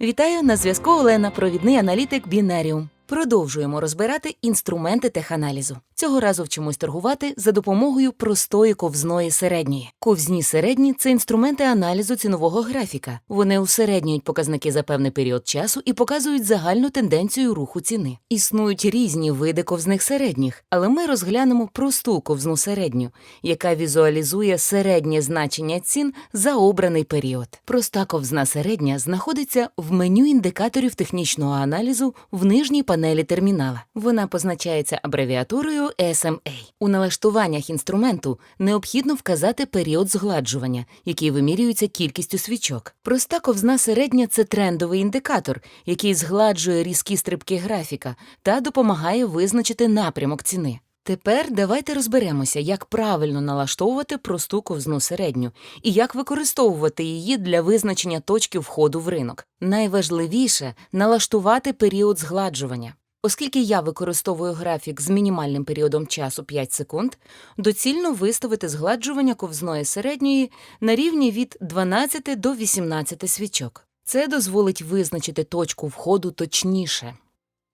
Вітаю на зв'язку Олена, провідний аналітик Бінаріум. Продовжуємо розбирати інструменти теханалізу. Цього разу вчимось торгувати за допомогою простої ковзної середньої. Ковзні середні це інструменти аналізу цінового графіка. Вони усереднюють показники за певний період часу і показують загальну тенденцію руху ціни. Існують різні види ковзних середніх, але ми розглянемо просту ковзну середню, яка візуалізує середнє значення цін за обраний період. Проста ковзна середня знаходиться в меню індикаторів технічного аналізу в нижній панелі термінала. Вона позначається абревіатурою SMA. У налаштуваннях інструменту необхідно вказати період згладжування, який вимірюється кількістю свічок. Проста ковзна середня це трендовий індикатор, який згладжує різкі стрибки графіка та допомагає визначити напрямок ціни. Тепер давайте розберемося, як правильно налаштовувати просту ковзну середню і як використовувати її для визначення точки входу в ринок. Найважливіше налаштувати період згладжування. Оскільки я використовую графік з мінімальним періодом часу 5 секунд, доцільно виставити згладжування ковзної середньої на рівні від 12 до 18 свічок. Це дозволить визначити точку входу точніше.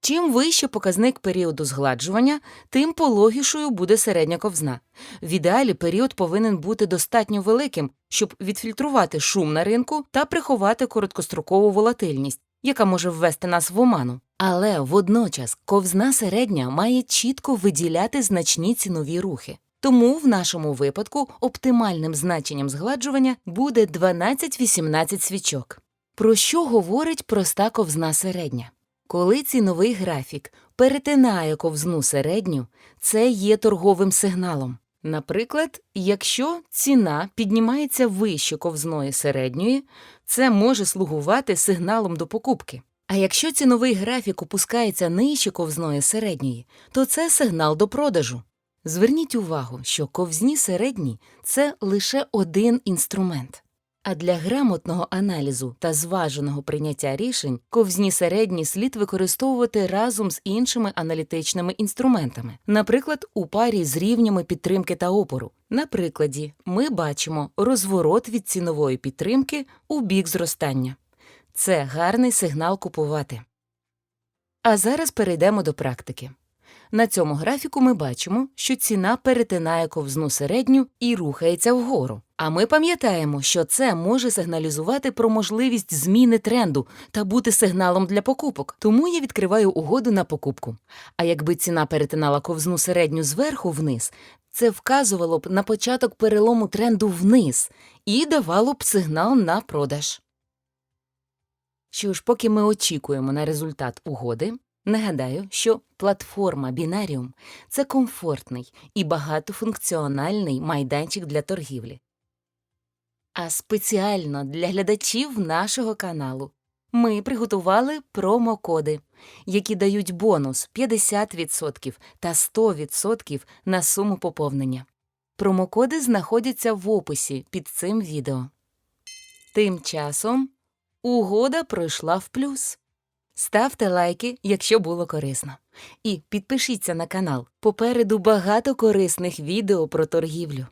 Чим вище показник періоду згладжування, тим пологішою буде середня ковзна. В ідеалі період повинен бути достатньо великим, щоб відфільтрувати шум на ринку та приховати короткострокову волатильність, яка може ввести нас в оману. Але водночас ковзна середня має чітко виділяти значні цінові рухи. Тому в нашому випадку оптимальним значенням згладжування буде 12-18 свічок. Про що говорить проста ковзна середня? Коли ціновий графік перетинає ковзну середню, це є торговим сигналом. Наприклад, якщо ціна піднімається вище ковзної середньої, це може слугувати сигналом до покупки. А якщо ціновий графік опускається нижче ковзної середньої, то це сигнал до продажу. Зверніть увагу, що ковзні середні це лише один інструмент. А для грамотного аналізу та зваженого прийняття рішень ковзні середні слід використовувати разом з іншими аналітичними інструментами, наприклад, у парі з рівнями підтримки та опору. На прикладі ми бачимо розворот від цінової підтримки у бік зростання. Це гарний сигнал купувати. А зараз перейдемо до практики. На цьому графіку ми бачимо, що ціна перетинає ковзну середню і рухається вгору. А ми пам'ятаємо, що це може сигналізувати про можливість зміни тренду та бути сигналом для покупок. Тому я відкриваю угоду на покупку. А якби ціна перетинала ковзну середню зверху вниз, це вказувало б на початок перелому тренду вниз і давало б сигнал на продаж. Що ж, поки ми очікуємо на результат угоди, нагадаю, що платформа Бінаріум це комфортний і багатофункціональний майданчик для торгівлі. А спеціально для глядачів нашого каналу ми приготували промокоди, які дають бонус 50% та 100% на суму поповнення. Промокоди знаходяться в описі під цим відео. Тим часом угода пройшла в плюс. Ставте лайки, якщо було корисно. І підпишіться на канал. Попереду багато корисних відео про торгівлю.